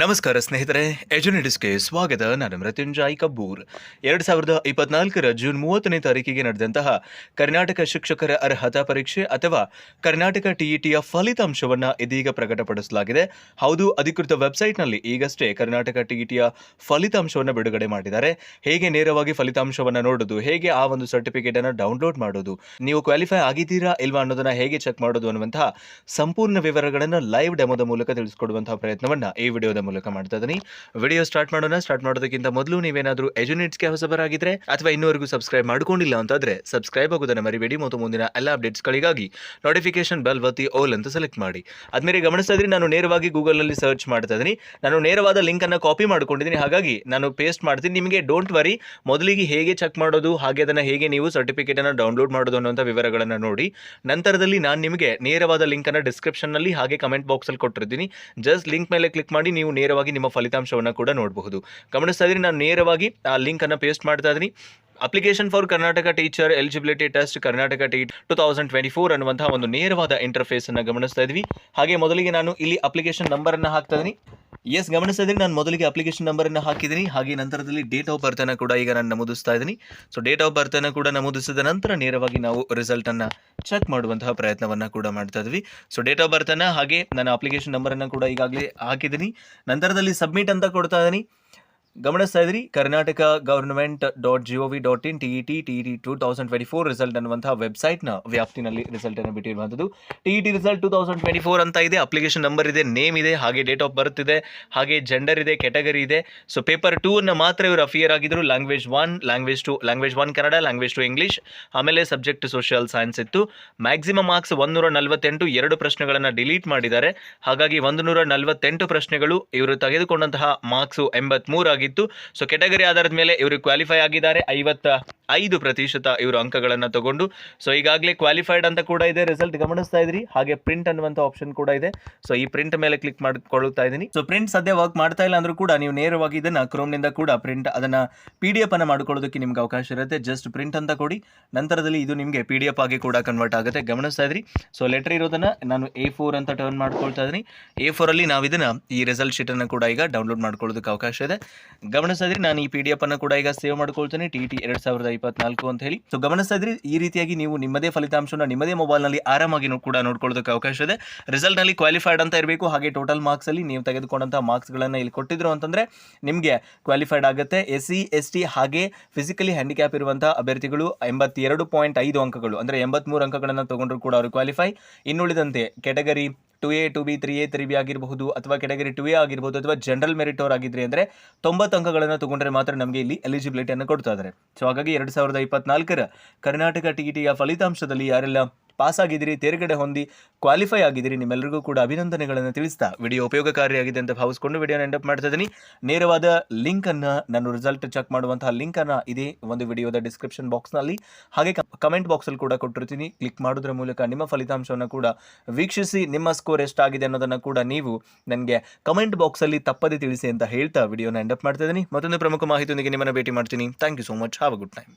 ನಮಸ್ಕಾರ ಸ್ನೇಹಿತರೆ ಎಜುನಿಡಿಸ್ಗೆ ಸ್ವಾಗತ. ನಾನು ಮೃತ್ಯುಂಜಯ್ ಕಬ್ಬೂರ್ ಎರಡು ಸಾವಿರದ ಇಪ್ಪತ್ನಾಲ್ಕರ ಜೂನ್ ಮೂವತ್ತನೇ ತಾರೀಕಿಗೆ ನಡೆದಂತಹ ಕರ್ನಾಟಕ ಶಿಕ್ಷಕರ ಅರ್ಹತಾ ಪರೀಕ್ಷೆ ಅಥವಾ ಕರ್ನಾಟಕ ಟಿಇಟಿಯ ಫಲಿತಾಂಶವನ್ನು ಇದೀಗ ಪ್ರಕಟಪಡಿಸಲಾಗಿದೆ. ಹೌದು, ಅಧಿಕೃತ ವೆಬ್ಸೈಟ್ನಲ್ಲಿ ಈಗಷ್ಟೇ ಕರ್ನಾಟಕ ಟಿಇಟಿಯ ಫಲಿತಾಂಶವನ್ನು ಬಿಡುಗಡೆ ಮಾಡಿದ್ದಾರೆ. ಹೇಗೆ ನೇರವಾಗಿ ಫಲಿತಾಂಶವನ್ನು ನೋಡೋದು, ಹೇಗೆ ಆ ಒಂದು ಸರ್ಟಿಫಿಕೇಟ್ ಅನ್ನು ಡೌನ್ಲೋಡ್ ಮಾಡೋದು, ನೀವು ಕ್ವಾಲಿಫೈ ಆಗಿದ್ದೀರಾ ಇಲ್ವಾ ಅನ್ನೋದನ್ನ ಹೇಗೆ ಚೆಕ್ ಮಾಡೋದು ಅನ್ನುವಂತಹ ಸಂಪೂರ್ಣ ವಿವರಗಳನ್ನು ಲೈವ್ ಡೆಮೋದ ಮೂಲಕ ತಿಳಿಸಿಕೊಡುವಂತಹ ಪ್ರಯತ್ನವನ್ನು ಈ ವಿಡಿಯೋದ ಮೂಲಕ ಮಾಡ್ತಾ ಇದ್ದೀನಿ ವಿಡಿಯೋ ಸ್ಟಾರ್ಟ್ ಮಾಡೋಣ. ಸ್ಟಾರ್ಟ್ ಮಾಡೋದಕ್ಕಿಂತ ಮೊದಲು ನೀವೇನಾದರೂ ಎಜುನಿಟ್ಸ್ಗೆ ಹೊಸಬರಾಗಿದ್ರೆ ಅಥವಾ ಇನ್ನೂವರೆಗೂ ಸಬ್ಸ್ಕ್ರೈಬ್ ಮಾಡ್ಕೊಂಡಿಲ್ಲ ಅಂತಂದ್ರೆ ಸಬ್ಸ್ಕ್ರೈಬ್ ಆಗೋದನ್ನ ಮರಿಬೇಡಿ. ಮತ್ತು ಮುಂದಿನ ಎಲ್ಲ ಅಪ್ಡೇಟ್ಸ್ಗಳಿಗಾಗಿ ನೋಟಿಫಿಕೇಶನ್ ಬೆಲ್ ಒತ್ತಿ ಓಲ್ ಅಂತ ಸೆಲೆಕ್ಟ್ ಮಾಡಿ. ಅದ್ಮೇಲೆ ಗಮನಿಸ್ತಾ ನಾನು ನೇರವಾಗಿ ಗೂಗಲಲ್ಲಿ ಸರ್ಚ್ ಮಾಡ್ತಾ ಇದ್ದೀನಿ ನಾನು ನೇರವಾದ ಲಿಂಕ್ ಅನ್ನ ಕಾಪಿ ಮಾಡ್ಕೊಂಡಿದ್ದೀನಿ. ಹಾಗಾಗಿ ನಾನು ಪೇಸ್ಟ್ ಮಾಡ್ತೀನಿ. ನಿಮಗೆ ಡೋಂಟ್ ವರಿ ಮೊದಲಿಗೆ ಹೇಗೆ ಚೆಕ್ ಮಾಡೋದು, ಹಾಗೆ ಅದನ್ನು ಹೇಗೆ ನೀವು ಸರ್ಟಿಫಿಕೇಟ್ ಅನ್ನು ಡೌನ್ಲೋಡ್ ಮಾಡೋದು ಅನ್ನೋಂಥ ವಿವರಗಳನ್ನು ನೋಡಿ. ನಂತರದಲ್ಲಿ ನಾನು ನಿಮಗೆ ನೇರವಾದ ಲಿಂಕ್ ಅನ್ನು ಡಿಸ್ಕ್ರಿಪ್ಷನ್ನಲ್ಲಿ ಹಾಗೆ ಕಮೆಂಟ್ ಬಾಕ್ಸಲ್ಲಿ ಕೊಟ್ಟಿರ್ತೀನಿ. ಜಸ್ಟ್ ಲಿಂಕ್ ಮೇಲೆ ಕ್ಲಿಕ್ ಮಾಡಿ ನೀವು ನೇರವಾಗಿ ನಿಮ್ಮ ಫಲಿತಾಂಶವನ್ನು ಕೂಡ ನೋಡಬಹುದು. ಗಮನಿಸ್ತಾ ಇದ್ದೀನಿ ನಾನು ನೇರವಾಗಿ ಆ ಲಿಂಕ್ ಅನ್ನು ಪೇಸ್ಟ್ ಮಾಡ್ತಾ ಇದ್ದೀನಿ. Application for Karnataka teacher eligibility test Karnataka T two thousand twenty four ಅನ್ನುವಂತಹ ಒಂದು ನೇರವಾದ ಇಂಟರ್ಫೇಸ್ ಅನ್ನು ಗಮನಿಸ್ತಾ ಇದ್ವಿ. ಹಾಗೆ ಮೊದಲಿಗೆ ನಾನು ಇಲ್ಲಿ ಅಪ್ಲಿಕೇಶನ್ ನಂಬರ್ ಅನ್ನು ಹಾಕ್ತಾ ಇದ್ದೀನಿ. ಎಸ್ ಗಮನಿಸ್ತಾ ಇದ್ದೀನಿ. ನಾನು ಮೊದಲಿಗೆ ಅಪ್ಲಿಕೇಶನ್ ನಂಬರನ್ನು ಹಾಕಿದ್ದೀನಿ. ಹಾಗೆ ನಂತರದಲ್ಲಿ ಡೇಟ್ ಆಫ್ ಬರ್ತನ್ನು ಕೂಡ ಈಗ ನಾನು ನಮೂದಿಸ್ತಾ ಇದ್ದೀನಿ. ಸೊ ಡೇಟ್ ಆಫ್ ಬರ್ತನ್ನು ಕೂಡ ನಮೂದಿಸಿದ ನಂತರ ನೇರವಾಗಿ ನಾವು ರಿಸಲ್ಟನ್ನು ಚೆಕ್ ಮಾಡುವಂತಹ ಪ್ರಯತ್ನವನ್ನು ಕೂಡ ಮಾಡ್ತಾ ಇದ್ವಿ. ಸೊ ಡೇಟ್ ಆಫ್ ಬರ್ತನ್ನು ಹಾಗೆ ನಾನು ಅಪ್ಲಿಕೇಶನ್ ನಂಬರನ್ನು ಕೂಡ ಈಗಾಗಲೇ ಹಾಕಿದ್ದೀನಿ. ನಂತರದಲ್ಲಿ ಸಬ್ಮಿಟ್ ಅಂತ ಕೊಡ್ತಾ ಇದ್ದೀನಿ. ಗಮನಿಸ್ತಾ ಇದ್ರಿ Karnataka government dot G V dot in T E T T E T thousand twenty four result ಅನ್ನುವಂತಹ ವೆಬ್ಸೈಟ್ನ ವ್ಯಾಪ್ತಿನಲ್ಲಿ ರಿಸಲ್ಟ್ ಅನ್ನು ಬಿಟ್ಟಿರುವಂಥದ್ದು. T E T result two thousand twenty four ಅಂತ ಇದೆ. ಅಪ್ಲಿಕೇಶನ್ ನಂಬರ್ ಇದೆ ನೇಮ್ ಇದೆ, ಹಾಗೆ ಡೇಟ್ ಆಫ್ ಬರ್ತ್ ಇದೆ, ಹಾಗೆ ಜೆಂಡರ್ ಇದೆ ಕೆಟಗರಿ ಇದೆ. ಸೊ ಪೇಪರ್ ಟೂ ಅನ್ನು ಮಾತ್ರ ಇವರು ಅಫಿಯರ್ ಆಗಿದ್ರು. Language one language two language one Kannada language two English ಆಮೇಲೆ ಸಬ್ಜೆಕ್ಟ್ ಸೋಷಿಯಲ್ ಸೈನ್ಸ್ ಇತ್ತು. ಮ್ಯಾಕ್ಸಿಮಮ್ ಮಾರ್ಕ್ಸ್ ಒಂದೂರ ನಲವತ್ತೆಂಟು, ಎರಡು ಪ್ರಶ್ನೆಗಳನ್ನು ಡಿಲೀಟ್ ಮಾಡಿದ್ದಾರೆ. ಹಾಗಾಗಿ ಒಂದು ನೂರ ನಲವತ್ತೆಂಟು ಪ್ರಶ್ನೆಗಳು ಇವರು ತೆಗೆದುಕೊಂಡಂತಹ ಮಾರ್ಕ್ಸು ಎಂಬತ್ಮೂರು ಆಗಿತ್ತು. ಸೊ ಕೆಟಗರಿ ಆಧಾರದ ಮೇಲೆ ಇವರು ಕ್ವಾಲಿಫೈ ಆಗಿದ್ದಾರೆ. ಐವತ್ತ ಐದು ಪ್ರತಿಶತ ಇವರು ಅಂಕಗಳನ್ನು ತಗೊಂಡು. ಸೊ ಈಗಾಗಲೇ ಕ್ವಾಲಿಫೈಡ್ ಅಂತ ಕೂಡ ಇದೆ. ರಿಸಲ್ಟ್ ಗಮನಿಸ್ತಾ ಇದ್ರಿ. ಹಾಗೆ ಪ್ರಿಂಟ್ ಅನ್ನುವಂಥ ಆಪ್ಷನ್ ಕೂಡ ಇದೆ. ಸೊ ಈ ಪ್ರಿಂಟ್ ಮೇಲೆ ಕ್ಲಿಕ್ ಮಾಡಿಕೊಳ್ಳುತ್ತಾ ಇದ್ದೀನಿ. ಸೊ ಪ್ರಿಂಟ್ ಸದ್ಯ ವರ್ಕ್ ಮಾಡ್ತಾ ಇಲ್ಲ ಅಂದ್ರೂ ಕೂಡ ನೀವು ನೇರವಾಗಿ ಇದನ್ನು ಕ್ರೋಮ್ನಿಂದ ಕೂಡ ಪ್ರಿಂಟ್ ಅದನ್ನ ಪಿ ಡಿ ಎಫ್ ಅನ್ನು ಮಾಡ್ಕೊಳ್ಳೋದಕ್ಕೆ ನಿಮ್ಗೆ ಅವಕಾಶ ಇರುತ್ತೆ. ಜಸ್ಟ್ ಪ್ರಿಂಟ್ ಅಂತ ಕೊಡಿ. ನಂತರದಲ್ಲಿ ಇದು ನಿಮಗೆ ಪಿ ಡಿ ಎಫ್ ಆಗಿ ಕೂಡ ಕನ್ವರ್ಟ್ ಆಗುತ್ತೆ. ಗಮನಿಸ್ತಾ ಇದ್ರಿ. ಸೊ ಲೆಟರ್ ಇರೋದನ್ನ ನಾನು ಎ ಫೋರ್ ಅಂತ ಟರ್ನ್ ಮಾಡ್ಕೊಳ್ತಾ ಇದ್ದೀನಿ. ಎ ಫೋರಲ್ಲಿ ನಾವು ಇದನ್ನ ಈ ರಿಸಲ್ಟ್ ಶೀಟ್ ಅನ್ನು ಕೂಡ ಈಗ ಡೌನ್ಲೋಡ್ ಮಾಡ್ಕೊಳ್ಳೋದಕ್ಕೆ ಅವಕಾಶ ಇದೆ. ಗಮನಿಸ್ತಾ ಇದ್ರಿ ನಾನು ಈ ಪಿ ಡಿ ಎಫ್ ಅನ್ನು ಕೂಡ ಈಗ ಸೇವ್ ಮಾಡ್ಕೊಳ್ತೇನೆ ಟಿ ಟಿ ಎರಡ್ ಸಾವಿರದ ಇಪ್ಪತ್ನಾಲ್ಕು ಅಂತ ಹೇಳಿ. ಸೊ ಗಮನಿಸಿದ್ರಿ ಈ ರೀತಿಯಾಗಿ ನೀವು ನಿಮ್ಮದೇ ಫಲಿತಾಂಶನ ನಿಮ್ಮದೇ ಮೊಬೈಲ್ನಲ್ಲಿ ಆರಾಮಾಗಿ ಕೂಡ ನೋಡ್ಕೊಳ್ಳೋದಕ್ಕೆ ಅವಕಾಶ ಇದೆ. ರಿಸಲ್ಟ್ನಲ್ಲಿ ಕ್ವಾಲಿಫೈಡ್ ಅಂತ ಇರಬೇಕು, ಹಾಗೆ ಟೋಟಲ್ ಮಾರ್ಕ್ಸ್ ಅಲ್ಲಿ ನೀವು ತೆಗೆದುಕೊಂಡಂತಹ ಮಾರ್ಕ್ಸ್ ಗಳನ್ನ ಇಲ್ಲಿ ಕೊಟ್ಟಿದ್ರು ಅಂತಂದ್ರೆ, ನಿಮಗೆ ಕ್ವಾಲಿಫೈಡ್ ಆಗುತ್ತೆ. ಎಸ್ ಸಿ ಎಸ್ ಟಿ ಹಾಗೆ ಫಿಸಿಕಲಿ ಹ್ಯಾಂಡಿಕ್ಯಾಪ್ ಇರುವಂತಹ ಅಭ್ಯರ್ಥಿಗಳು ಎಂಬತ್ತೆರಡು ಪಾಯಿಂಟ್ ಐದು ಅಂಕಗಳು, ಅಂದ್ರೆ ಎಂಬತ್ಮೂರು ಅಂಕಗಳನ್ನು ತಗೊಂಡ್ರು ಕೂಡ ಅವರು qualify ಇನ್ನುಳಿದಂತೆ category two A, two B, three A, three B ಆಗಿರಬಹುದು ಅಥವಾ ಕೆಟಗರಿ ಟು ಎ ಆಗಿರ್ಬೋದು ಅಥವಾ ಜನರಲ್ ಮೆರಿಟ್ ಅವ್ರು ಆಗಿದ್ರಿ ಅಂದರೆ ತೊಂಬತ್ತು ಅಂಕಗಳನ್ನು ತಗೊಂಡ್ರೆ ಮಾತ್ರ ನಮಗೆ ಇಲ್ಲಿ ಎಲಿಜಿಬಿಲಿಟಿಯನ್ನು ಕೊಡ್ತಾ ಇದ್ದಾರೆ ಸೊ ಹಾಗಾಗಿ ಎರಡು ಸಾವಿರದ ಇಪ್ಪತ್ನಾಲ್ಕರ ಕರ್ನಾಟಕ ಟಿ ಟಿಯ ಫಲಿತಾಂಶದಲ್ಲಿ ಯಾರೆಲ್ಲ ಪಾಸ್ ಆಗಿದ್ದೀರಿ ತೇರ್ಗಡೆ ಹೊಂದಿ ಕ್ವಾಲಿಫೈ ಆಗಿದ್ದೀರಿ. ನಿಮ್ಮೆಲ್ಲರಿಗೂ ಕೂಡ ಅಭಿನಂದನೆಗಳನ್ನು ತಿಳಿಸ್ತಾ ವಿಡಿಯೋ ಉಪಯೋಗಕಾರಿಯಾಗಿದೆ ಅಂತ ಭಾವಿಸ್ಕೊಂಡು ವಿಡಿಯೋನ ಎಂಡಪ್ ಮಾಡ್ತಾ ಇದ್ದೀನಿ. ನೇರವಾದ ಲಿಂಕ್ ಅನ್ನ ನಾನು ರಿಸಲ್ಟ್ ಚೆಕ್ ಮಾಡುವಂತಹ ಲಿಂಕ್ ಅನ್ನ ಇದೇ ಒಂದು ವಿಡಿಯೋದ ಡಿಸ್ಕ್ರಿಪ್ಷನ್ ಬಾಕ್ಸ್ನಲ್ಲಿ ಹಾಗೆ ಕಮೆಂಟ್ ಬಾಕ್ಸಲ್ಲಿ ಕೂಡ ಕೊಟ್ಟಿರ್ತೀನಿ. ಕ್ಲಿಕ್ ಮಾಡೋದ್ರ ಮೂಲಕ ನಿಮ್ಮ ಫಲಿತಾಂಶವನ್ನು ಕೂಡ ವೀಕ್ಷಿಸಿ, ನಿಮ್ಮ ಸ್ಕೋರ್ ಎಷ್ಟಾಗಿದೆ ಅನ್ನೋದನ್ನು ಕೂಡ ನೀವು ನನಗೆ ಕಮೆಂಟ್ ಬಾಕ್ಸಲ್ಲಿ ತಪ್ಪದೆ ತಿಳಿಸಿ ಅಂತ ಹೇಳ್ತಾ ವಿಡಿಯೋನ ಎಂಡಪ್ ಮಾಡ್ತಾ ಇದ್ದೀನಿ. ಮತ್ತೊಂದು ಪ್ರಮುಖ ಮಾಹಿತಿಯೊಂದಿಗೆ ನಿಮ್ಮನ್ನು ಭೇಟಿ ಮಾಡ್ತೀನಿ. Thank you so much have a good time